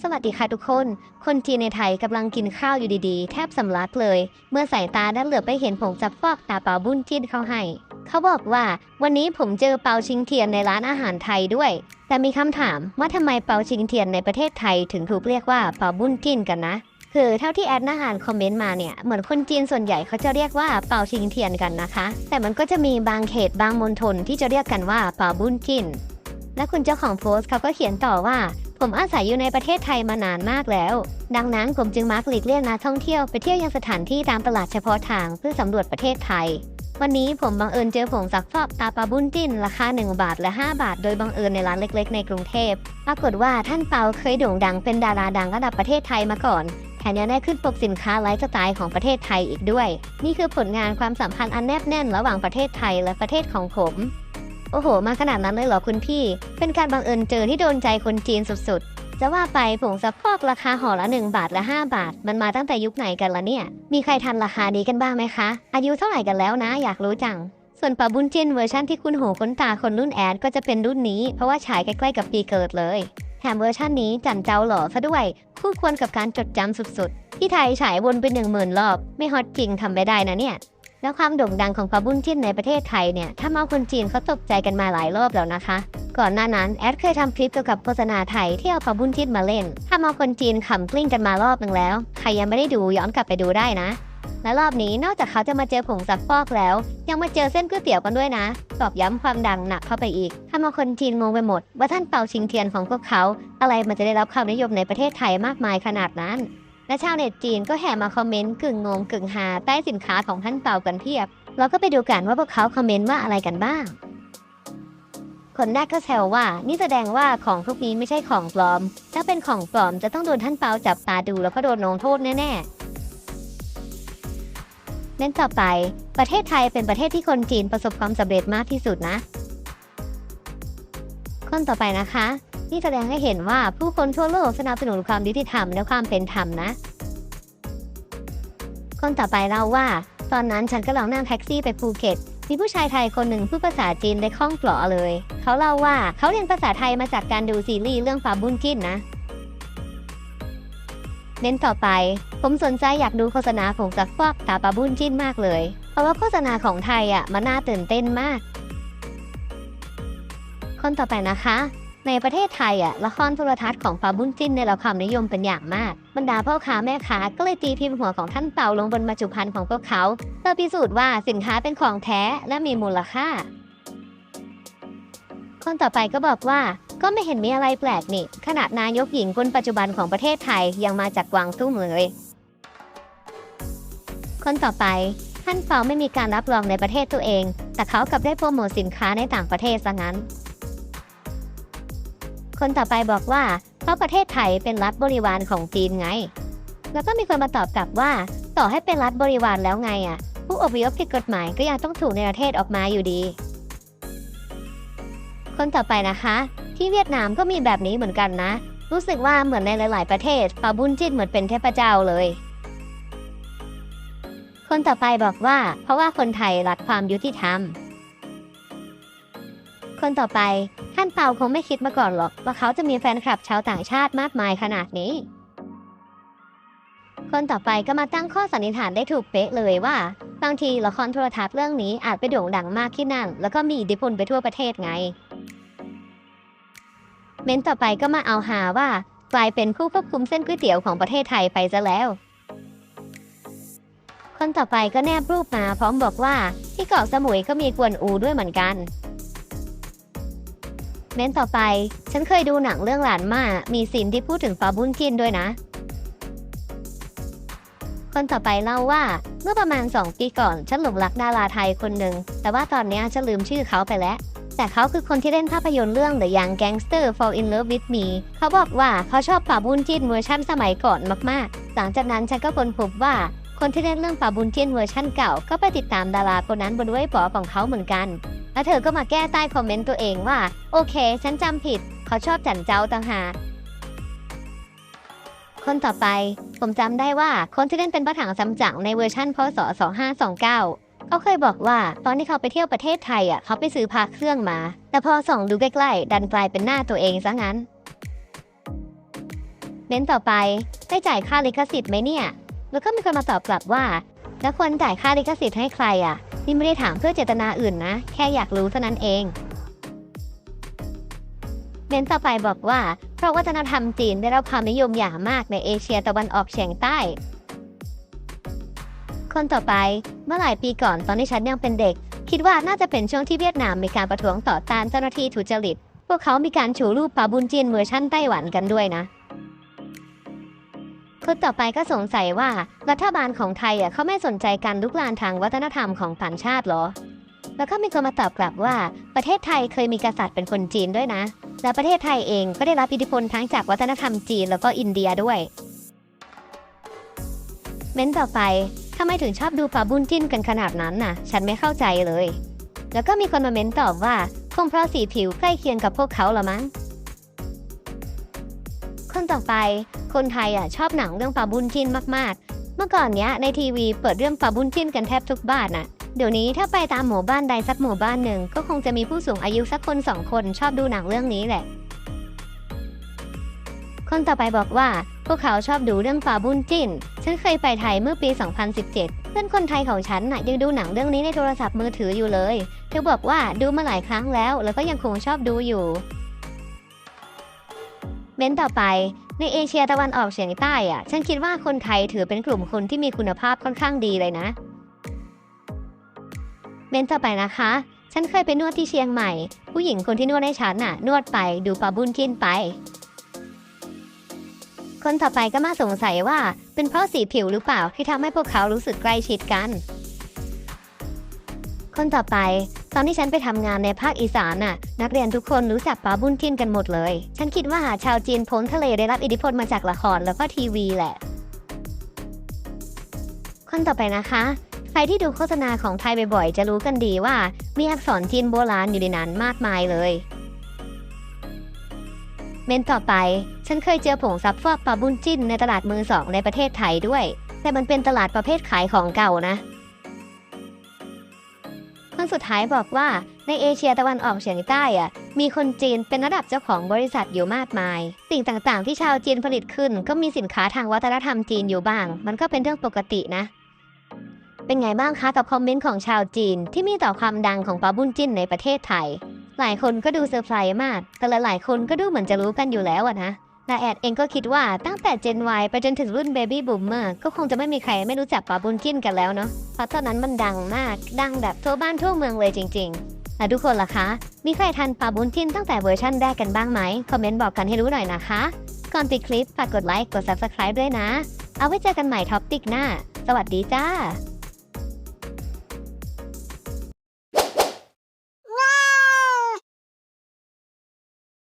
สวัสดีค่ะทุกคน คนจีนในไทยกำลังกินข้าวอยู่ดีๆ แทบสำลักเลย เมื่อสายตาดันเหลือไปเห็นผงจับฟอกตาเปาบุญจิ้นเขาให้ เขาบอกว่า วันนี้ผมเจอเปาชิงเทียนในร้านอาหารไทยด้วย แต่มีคำถามว่าทำไมเปาชิงเทียนในประเทศไทยถึงถูกเรียกว่าเปาบุญจิ้นกันนะคือเท่าที่แอดอาหารคอมเมนต์มาเนี่ยเหมือนคนจีนส่วนใหญ่เขาจะเรียกว่าเปาชิงเทียนกันนะคะ แต่มันก็จะมีบางเขตบางมณฑลที่จะเรียกกันว่าเปาบุญจิ้นและคุณเจ้าของโพสต์เขาก็เขียนต่อว่า ผมอาศัยอยู่ในประเทศไทยมานานมากแล้ว ดังนั้นผมจึงมักหลีกเลี่ยงนักท่องเที่ยวไปเที่ยวยังสถานที่ตามตลาดเฉพาะทางเพื่อสำรวจประเทศไทย วันนี้ผมบังเอิญเจอผงซักฟอกตาปลาบุญจิ้นราคา 1 บาทและ 5 บาท โดยบังเอิญในร้านเล็กๆ ในกรุงเทพปรากฏว่าท่านเปาเคยโด่งดังเป็นดาราดังระดับประเทศไทยมาก่อนแถมยังได้ขึ้นปกสินค้าไลฟ์สไตล์ของประเทศไทยอีกด้วย นี่คือผลงานความสัมพันธ์อันแนบแน่นระหว่างประเทศไทยและประเทศของผม โอ้โห มาขนาดนั้นเลยเหรอคุณพี่ เป็นการบังเอิญเจอที่โดนใจคนจีนสุดๆ จะว่าไปผงซักฟอกราคาห่อละ 1 บาทและ5บาท มันมาตั้งแต่ยุคไหนกันละเนี่ย มีใครทันราคานี้กันบ้างไหมคะ อายุเท่าไหร่กันแล้วนะ อยากรู้จัง ส่วนปลาบุญจิ้นเวอร์ชันที่คุณโหคนตาคนรุ่นแอดก็จะเป็นรุ่นนี้ เพราะว่าฉายใกล้ๆกับปีเกิดเลย แถมเวอร์ชันนี้จันเจ้าหล่อซะด้วย คู่ควรกับการจดจำสุดๆ ที่ไทยฉายวนไปหนึ่งหมื่นรอบ ไม่ฮอตจริงทำไปได้นะเนี่ย แล้วความโด่งดังของปลาบุญจิ้นในประเทศไทยเนี่ยถ้ามาคนจีนเขาตกใจกันมาหลายรอบแล้วนะคะ ก่อนหน้านั้นแอดเคยทำคลิปเกี่ยวกับโฆษณาไทยที่เอาปลาบุญจิ้นมาเล่น ถ้ามาคนจีนขำกลิ้งกันมารอบนึงแล้ว ใครยังไม่ได้ดูย้อนกลับไปดูได้นะ และรอบนี้นอกจากเขาจะมาเจอผงซักฟอกแล้ว ยังมาเจอเส้นก๋วยเตี๋ยวกันด้วยนะตอบย้ำความดังหนักเข้าไปอีกทำเอาคนจีนงงไปหมด ว่าท่านเปาชิงเทียนของพวกเขา อะไรมันจะได้รับความนิยมในประเทศไทยมากมายขนาดนั้น และชาวเน็ตจีนก็แห่มาคอมเมนต์กึ่งงงกึ่งฮาใต้สินค้าของท่านเปากันเพียบ เราก็ไปดูกันว่าพวกเขาคอมเมนต์ว่าอะไรกันบ้าง คนแรกก็แซวว่า นี่แสดงว่าของพวกนี้ไม่ใช่ของปลอม ถ้าเป็นของปลอมจะต้องโดนท่านเปาจับตาดูแล้วก็โดนลงโทษแน่ๆ เน้นต่อไปประเทศไทยเป็นประเทศที่คนจีนประสบความสำเร็จมากที่สุดนะคนต่อไปนะคะ นี่แสดงให้เห็นว่าผู้คนทั่วโลกสนับสนุนความยุติธรรมและความเป็นธรรมนะ คนต่อไปเล่าว่า ตอนนั้นฉันก็ลองนั่งแท็กซี่ไปภูเก็ตมีผู้ชายไทยคนหนึ่งพูดภาษาจีนได้คล่องปลอเลย เขาเล่าว่าเขาเรียนภาษาไทยมาจากการดูซีรีส์เรื่องฟาบุญจิ้นนะเน้นต่อไป ผมสนใจอยากดูโฆษณาผงจากฟอกตาปาบุญจิ้นมากเลย เพราะว่าโฆษณาของไทยอะมันน่าตื่นเต้นมาก คนต่อไปนะคะ ในประเทศไทยอะละครโทรทัศน์ของปาบุญจิ้นได้รับความนิยมเป็นอย่างมาก บรรดาพ่อค้าแม่ค้าก็เลยตีพิมพ์หัวของท่านเปาลงบนบรรจุภัณฑ์ของพวกเขาเพื่อพิสูจน์ว่าสินค้าเป็นของแท้และมีมูลค่า คนต่อไปก็บอกว่าก็ไม่เห็นมีอะไรแปลกนี่ ขนาดนายกหญิงคนปัจจุบันของประเทศไทยยังมาจากกวางตุ้งเลยคนต่อไปท่านเปาไม่มีการรับรองในประเทศตัวเอง แต่เขากลับได้โปรโมทสินค้าในต่างประเทศซะงั้น คนต่อไปบอกว่า เพราะประเทศไทยเป็นรัฐบริวารของจีนไง แล้วก็มีคนมาตอบกลับว่า ต่อให้เป็นรัฐบริวารแล้วไงอะ ผู้อพยพผิดกฎหมายก็ยังต้องถูกในประเทศออกมาอยู่ดี คนต่อไปนะคะ ที่เวียดนามก็มีแบบนี้เหมือนกันนะ รู้สึกว่าเหมือนในหลาย ๆ ประเทศปาบุญจิ้นเหมือนเป็นเทพเจ้าเลยคนต่อไปบอกว่า เพราะว่าคนไทยรักความยุติธรรม คนต่อไปท่านเปาคงไม่คิดมาก่อนหรอก ว่าเขาจะมีแฟนคลับชาวต่างชาติมากมายขนาดนี้ คนต่อไปก็มาตั้งข้อสันนิษฐานได้ถูกเป๊ะเลยว่า บางทีละครโทรทัศน์เรื่องนี้อาจไปโด่งดังมากที่นั่น แล้วก็มีอิทธิพลไปทั่วประเทศไง เม้นต่อไปก็มาเอาหาว่า กลายเป็นผู้ควบคุมเส้นก๋วยเตี๋ยวของประเทศไทยไปซะแล้วคนต่อไปก็แนบรูปมาพร้อมบอกว่า ที่เกาะสมุยก็มีกวนอูด้วยเหมือนกัน เม้นต่อไป ฉันเคยดูหนังเรื่องหลานมา มีซีนที่พูดถึงปาบุญจินด้วยนะ คนต่อไปเล่าว่า เมื่อประมาณ 2 ปีก่อน ฉันหลงรักดาราไทยคนหนึ่ง แต่ว่าตอนนี้ฉันลืมชื่อเขาไปแล้ว แต่เขาคือคนที่เล่นภาพยนตร์เรื่อง The Young Gangster Fall in Love with Me เขาบอกว่าเขาชอบปาบุญจินเวอร์ชั่นสมัยก่อนมากๆ หลังจากนั้นฉันก็ค้นพบว่าคนที่เล่นเรื่องปาบุญจินเวอร์ชั่นเก่า ก็ไปติดตามดาราคนนั้นบนเว็บปอของเขาเหมือนกัน แล้วเธอก็มาแก้ใต้คอมเมนต์ตัวเองว่า โอเค ฉันจำผิด เขาชอบจันเจ้าต่างหากคนต่อไป ผมจำได้ว่าคนที่เล่นเป็นพระถังซัมจั๋งในเวอร์ชั่นพศ 2529 เขาเคยบอกว่า ตอนที่เขาไปเที่ยวประเทศไทยอะเขาไปซื้อพาเครื่องมา แต่พอส่องดูใกล้ๆ ดันกลายเป็นหน้าตัวเองซะงั้นเเม้นต่อไป ได้จ่ายค่าลิขสิทธิ์ไหมเนี่ย แล้วก็มีคนมาตอบกลับว่า แล้วควรจ่ายค่าลิขสิทธิ์ให้ใครอะ นี่ไม่ได้ถามเพื่อเจตนาอื่นนะ แค่อยากรู้เท่านั้นเองเม้นต่อไปบอกว่า เพราะวัฒนธรรมจีนได้รับความนิยมอย่างมากในเอเชียตะวันออกเฉียงใต้ คนต่อไปเมื่อหลายปีก่อนตอนที่ฉันยังเป็นเด็ก คิดว่าน่าจะเป็นช่วงที่เวียดนามมีการประท้วงต่อต้านเจ้าหน้าที่ทุจริต พวกเขามีการชูรูปปาบุญจีนเวอร์ชั่นไต้หวันกันด้วยนะ คนต่อไปก็สงสัยว่ารัฐบาลของไทยอะเขาไม่สนใจการลุกลานทางวัฒนธรรมของต่างชาติเหรอ แล้วก็มีคนมาตอบกลับว่า ประเทศไทยเคยมีกษัตริย์เป็นคนจีนด้วยนะ และประเทศไทยเองก็ได้รับอิทธิพลทั้งจากวัฒนธรรมจีนแล้วก็อินเดียด้วย เม้นต่อไปทำไมถึงชอบดูปลาบุญจิ้นกันขนาดนั้นน่ะ ฉันไม่เข้าใจเลย แล้วก็มีคนมาเม้นตอบว่าคงเพราะสีผิวใกล้เคียงกับพวกเขาละมั้ง คนต่อไป คนไทยอะชอบหนังเรื่องปาบุญจินมากๆ เมื่อก่อนเนี้ยในทีวีเปิดเรื่องปาบุญจินกันแทบทุกบ้านน่ะ เดี๋ยวนี้ถ้าไปตามหมู่บ้านใดสักหมู่บ้านหนึ่งก็คงจะมีผู้สูงอายุสักคนสองคนชอบดูหนังเรื่องนี้แหละ คนต่อไปบอกว่าพวกเขาชอบดูเรื่องปาบุญจินฉันเคยไปไทยเมื่อปี 2017 เพื่อนคนไทยของฉันน่ะยังดูหนังเรื่องนี้ในโทรศัพท์มือถืออยู่เลย เธอบอกว่าดูมาหลายครั้งแล้วแล้วก็ยังคงชอบดูอยู่ เม้นต่อไปในเอเชียตะวันออกเฉียงใต้อะฉันคิดว่าคนไทยถือเป็นกลุ่มคนที่มีคุณภาพค่อนข้างดีเลยนะเม้นต่อไปนะคะ ฉันเคยไปนวดที่เชียงใหม่ ผู้หญิงคนที่นวดให้ฉันน่ะ นวดไปดูปลาบุญจิ้นไป คนต่อไปก็มาสงสัยว่า เป็นเพราะสีผิวหรือเปล่าที่ทำให้พวกเขารู้สึกใกล้ชิดกัน คนต่อไป ตอนที่ฉันไปทำงานในภาคอีสานน่ะ นักเรียนทุกคนรู้จักปาบุญจิ้นกันหมดเลย ฉันคิดว่าชาวจีนพ้นทะเลได้รับอิทธิพลมาจากละครแล้วก็ทีวีแหละ คนต่อไปนะคะ ใครที่ดูโฆษณาของไทยบ่อยๆ จะรู้กันดีว่า มีอักษรจีนโบราณอยู่ในนั้นมากมายเลยเมนต่อไป ฉันเคยเจอผงซับฟอกปลาบุญจิ้นในตลาดมือสองในประเทศไทยด้วย แต่มันเป็นตลาดประเภทขายของเก่านะ คนสุดท้ายบอกว่าในเอเชียตะวันออกเฉียงใต้อะมีคนจีนเป็นระดับเจ้าของบริษัทอยู่มากมาย สิ่งต่างๆ ที่ชาวจีนผลิตขึ้น ก็มีสินค้าทางวัฒนธรรมจีนอยู่บ้าง มันก็เป็นเรื่องปกตินะ เป็นไงบ้างคะกับคอมเมนต์ของชาวจีนที่มีต่อความดังของปาบุญจิ้นในประเทศไทย หลายคนก็ดูเซอร์ไพรส์มาก แต่หลายๆคนก็ดูเหมือนจะรู้กันอยู่แล้วอะนะ แต่แอดเองก็คิดว่าตั้งแต่ Gen Y ไปจนถึงรุ่น Baby Boomer ก็คงจะไม่มีใครไม่รู้จักปลาบุญจิ้นกันแล้วเนาะเพราะตอนนั้นมันดังมาก ดังแบบทั่วบ้านทั่วเมืองเลยจริงๆแล้วทุกคนล่ะคะ มีใครทันปลาบุญจิ้นตั้งแต่เวอร์ชั่นแรกกันบ้างไหม คอมเมนต์บอกกันให้รู้หน่อยนะคะ ก่อนปิดคลิปฝากกดไลค์กด Subscribe ด้วยนะ เอาไว้เจอกันใหม่ท็อปปิกหน้า สวัสดีจ้า